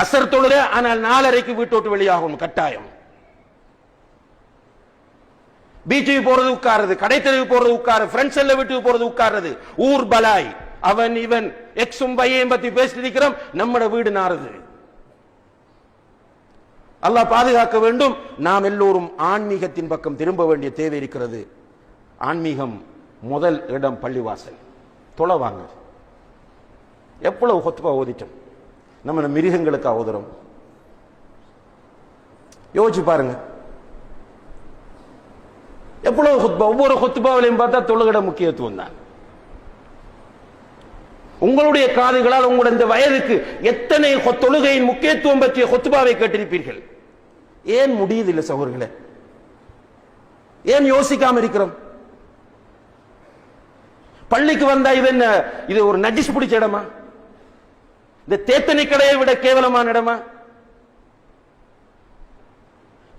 அசர் தொழுத ஆனால் நாலரைக்கு வீட்டோட்டு வெளியாகும் கட்டாயம். பீச்சுக்கு போறது உட்காருது கடைத்தெருவு போறது உட்காரு ஃப்ரெண்ட்ஸ் எல்லாம் வீட்டுக்கு போறது உட்காருது ஊர் பலாய் அவன் இவன் எக்ஸும் பையன் பத்தி பேசிட்டு இருக்கிறோம் நம்மட வீடு நாறுது. அல்லாஹ் பாதுகாக்க வேண்டும். நாம் எல்லோரும் ஆன்மீகத்தின் பக்கம் திரும்ப வேண்டிய தேவை இருக்கிறது. ஆன்மீகம் முதல் இடம் பள்ளிவாசல். தொலைவாங்க எவ்வளவு கொத்துப்பா ஓதிட்டோம்? நம்ம மிருகங்களுக்கு உதறும் யோசிச்சு பாருங்க. எவ்வளவு ஹுத்பா ஒவ்வொரு ஹுத்பாவிலையும் பார்த்தா தொழுகிட முக்கியத்துவம் தான். உங்களுடைய காதுகளால் உங்களுடைய இந்த வயதுக்கு எத்தனை தொழுகையின் முக்கியத்துவம் பற்றிய ஹொத்துபாவை கேட்டிருப்பீர்கள்? ஏன் முடியுதில்லை சகோதரர்களே? ஏன் யோசிக்காம இருக்கிறோம்? பள்ளிக்கு வந்தா இது என்ன இது ஒரு நடிச்சு பிடிச்ச இடமா? இந்த தேத்தனி கடையை விட கேவலமான இடமா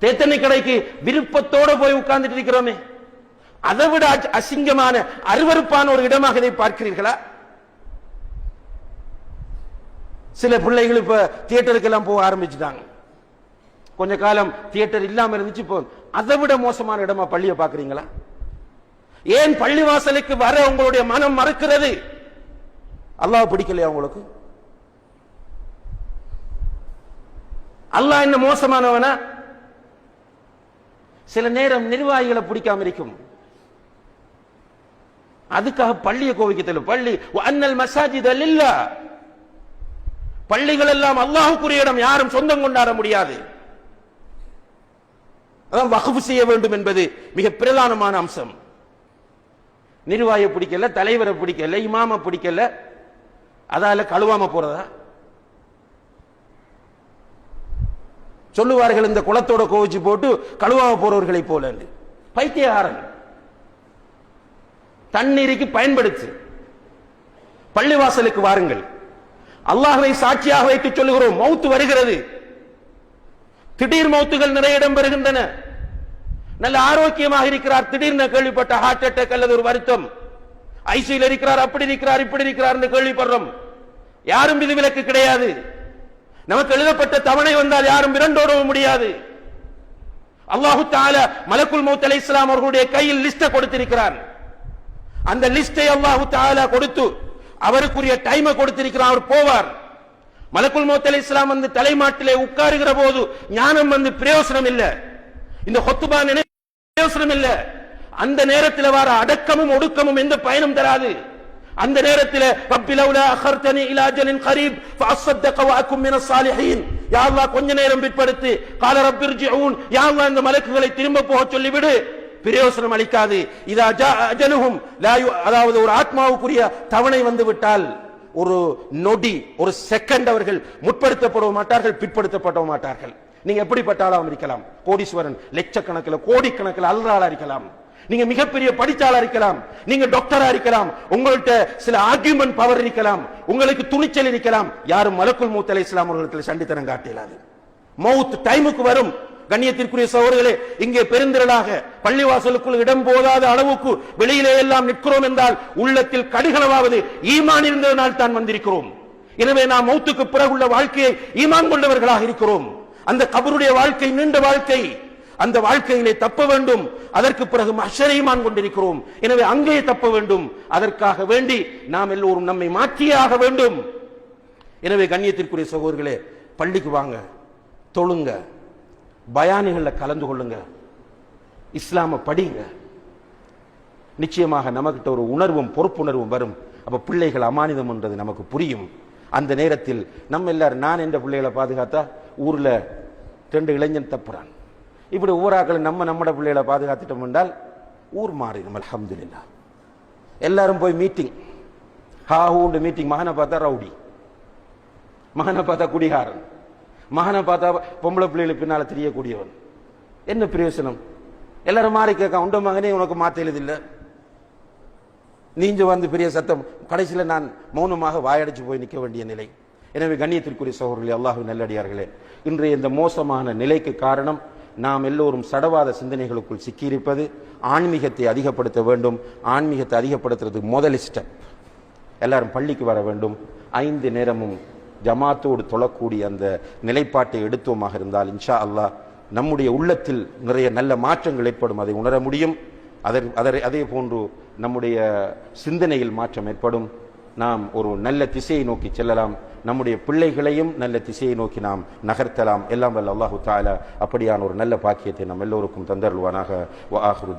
தேத்தனி கடைக்கு விருப்பத்தோட போய் உட்கார்ந்துட்டு இருக்கிறோமே. அதை விட அசிங்கமான அருவருப்பான ஒரு இடமாக இதை பார்க்கிறீர்களா? சில பிள்ளைகள் இப்ப தியேட்டருக்கு எல்லாம் போக ஆரம்பிச்சுட்டாங்க. கொஞ்ச காலம் தியேட்டர் இல்லாம இருந்துச்சு இப்போ அதை விட மோசமான இடமா பள்ளியை பாக்குறீங்களா ஏன் பள்ளி வாசலுக்கு வர உங்களுடைய மனம் மறுக்கிறது? அல்லாஹ் பிடிக்கலையா உங்களுக்கு? அல்லாஹ் என்ன மோசமானவனா? சில நேரம் நிர்வாகிகளை பிடிக்காம இருக்கும். அதுக்காக பள்ளியை கோவிக்க பள்ளி அன்னல் மசாஜித் அல்லா பள்ளிகள் எல்லாம் அல்லாஹுக்குரிய இடம் யாரும் சொந்தம் கொண்டாட முடியாது. அதான் வகுப்பு செய்ய வேண்டும் என்பது மிக பிரதானமான அம்சம். நிர்வாகிய பிடிக்கல தலைவரை பிடிக்கல இமாம பிடிக்கல அதால கழுவாம போறதா? சொல்லுவார்கள் இந்த குளத்தோட கோவிச்சு போட்டு கழுவாம போறவர்களை போல பைத்தியகாரன். தண்ணீருக்கு பயன்படுத்து. பள்ளிவாசலுக்கு வாருங்கள். அல்லாஹ்வை சாட்சியாக வைத்து சொல்லுகிறோம். மௌத்து வருகிறது. திடீர் மௌத்துகள் நிறைய இடம் பெறுகின்றன. நல்ல ஆரோக்கியமாக இருக்கிறார். திடீர்னு கேள்விப்பட்ட ஹார்ட் அட்டாக் அல்லது ஒரு வருத்தம். ஐசியில் இருக்கிறார் அப்படி இருக்கிறார் இப்படி இருக்கிறார் என்று கேள்விப்படுறோம். யாரும் விதிவிலக்கு கிடையாது. நமக்கு எழுதப்பட்ட தவணை வந்தால் யாரும் விரண்டோடவும் முடியாது. அல்லாஹு தால மலக்குல் மௌத் அலி இஸ்லாம் அவர்களுடைய கையில் லிஸ்ட கொடுத்திருக்கிறார் அந்த லிஸ்டை அல்லாஹு தாலா கொடுத்து அவருக்குரிய டைமை கொடுத்திருக்கிறார் அவர் போவார். மலக்குல் மௌத் அலி இஸ்லாம் வந்து தலைமாட்டிலே உட்காருகிற போது ஞானம் வந்து பிரயோசனம் இல்ல. இந்த ஹொத்துபா நினை பிரயோசனம் இல்ல. அந்த நேரத்தில் வர அடக்கமும் ஒடுக்கமும் எந்த பயனும் தராது. அந்த நேரத்தில் ரப்பி லவ்லா அഖர்தனி இலா அஜலின் கரீப் ஃபஅஸ்ஸதக வஅகும் மினஸ் சாலிஹீன். யா அல்லாஹ் கொஞ்ச நேரம் பிற்படுத்து. கால ரப்பிர்ஜிஊன் யா அல்லாஹ் இந்த மலக்குகளை திரும்ப போக சொல்லிவிடு. பிரயோசனம் அளிக்காது. இதா அஜலுஹும். லா அதாவது ஒரு ஆத்மாவுக்குரிய தவணை வந்து விட்டால் ஒரு நொடி ஒரு செகண்ட் அவர்கள் முற்படுத்தப்பட மாட்டார்கள் பிற்படுத்தப்பட மாட்டார்கள். நீங்க எப்படிப்பட்ட ஆளாம் இருக்கலாம். கோடீஸ்வரன் லட்சக்கணக்கில் கோடிக்கணக்கில் அல்றாளா இருக்கலாம். நீங்க மிகப்பெரிய படிச்சாளா இருக்கலாம். நீங்க டாக்டரா இருக்கலாம். உங்கள்ட்ட சில ஆர்குமெண்ட் பவர் இருக்கலாம். உங்களுக்கு துணிச்சல் இருக்கலாம். யாரும் மலக்குள் மூத்த அலை இஸ்லாம் அவர்களுக்கு சண்டித்தனம் காட்டியலாது மவுத் டைமுக்கு வரும். கண்ணியத்திற்குரிய சோர்களே இங்கே பெருந்திரளாக பள்ளிவாசலுக்குள் இடம் போதாத அளவுக்கு வெளியிலே எல்லாம் நிற்கிறோம் என்றால் உள்ளத்தில் கடுகளவாவது ஈமான் இருந்ததனால் தான் வந்திருக்கிறோம். எனவே நாம் மௌத்துக்கு பிறகுள்ள வாழ்க்கையை ஈமான் கொண்டவர்களாக இருக்கிறோம். அந்த கபருடைய வாழ்க்கை நீண்ட வாழ்க்கை. அந்த வாழ்க்கையிலே தப்ப வேண்டும். அதற்கு பிறகு மஷரைமான் கொண்டிருக்கிறோம். எனவே அங்கே தப்ப வேண்டும். அதற்காக வேண்டி நாம் எல்லோரும் நம்மை மாற்றியே ஆக வேண்டும். எனவே கண்ணியத்திற்குரிய சகோதரர்களே பள்ளிக்கு வாங்க தொழுங்க பயானிகளில் கலந்து கொள்ளுங்க இஸ்லாம படிங்க. நிச்சயமாக நமக்கிட்ட ஒரு உணர்வும் பொறுப்புணர்வும் வரும். அப்ப பிள்ளைகள் அமானிதம் என்றது நமக்கு புரியும். அந்த நேரத்தில் நம்ம எல்லாரும் நான் என்ற பிள்ளைகளை பாதுகாத்தா ஊர்ல ரெண்டு இளைஞன் தப்புறான். இப்படி ஊராக்களை நம்ம நம்மட பிள்ளைகளை பாதுகாத்துட்டோம் என்றால் ஊர் மாறிடும் அல்ஹம்துலில்லாஹ். எல்லாரும் போய் மீட்டிங் ஹா ஹூண்டு மீட்டிங் மகனை பார்த்தா ரவுடி. மகனை பார்த்தா குடிகாரன். மகனை பார்த்தா பொம்பளை பிள்ளைகளுக்கு பின்னால தெரியக்கூடியவன். என்ன பிரயோசனம்? எல்லாரும் மாறி கேட்க உண்ட மகனே உனக்கு மாத்த நீஞ்சு வந்து பெரிய சத்தம். கடைசியில நான் மௌனமாக வாயடைச்சு போய் நிற்க வேண்டிய நிலை. எனவே கண்ணியத்திற்குரிய சகோதரர்களே அல்லாஹு நல்லடியார்களே இன்றைய இந்த மோசமான நிலைக்கு காரணம் நாம் எல்லோரும் சடவாத சிந்தனைகளுக்குள் சிக்கியிருப்பது ஆன்மீகத்தை அதிகப்படுத்த வேண்டும். ஆன்மீகத்தை அதிகப்படுத்துறதுக்கு முதல் ஸ்டெப் எல்லாரும் பள்ளிக்கு வர வேண்டும். ஐந்து நேரமும் ஜமாத்தோடு தொழக்கூடிய அந்த நிலைப்பாட்டை எடுத்தோமாக இருந்தால் இன்ஷா அல்லாஹ் நம்முடைய உள்ளத்தில் நிறைய நல்ல மாற்றங்கள் ஏற்படும். அதை உணர முடியும். அதர் அதரை அதே போன்று நம்முடைய சிந்தனையில் மாற்றம் ஏற்படும். நாம் ஒரு நல்ல திசையை நோக்கி செல்லலாம். நம்முடைய பிள்ளைகளையும் நல்ல திசையை நோக்கி நாம் நகர்த்தலாம். எல்லாம் வல்ல அல்லாஹு தாலா அப்படியான ஒரு நல்ல பாக்கியத்தை நம் எல்லோருக்கும் தந்தருள்வானாக. வ ஆஹிரு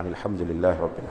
அனில் அஹமதுல்லாஹ் ரப்பில்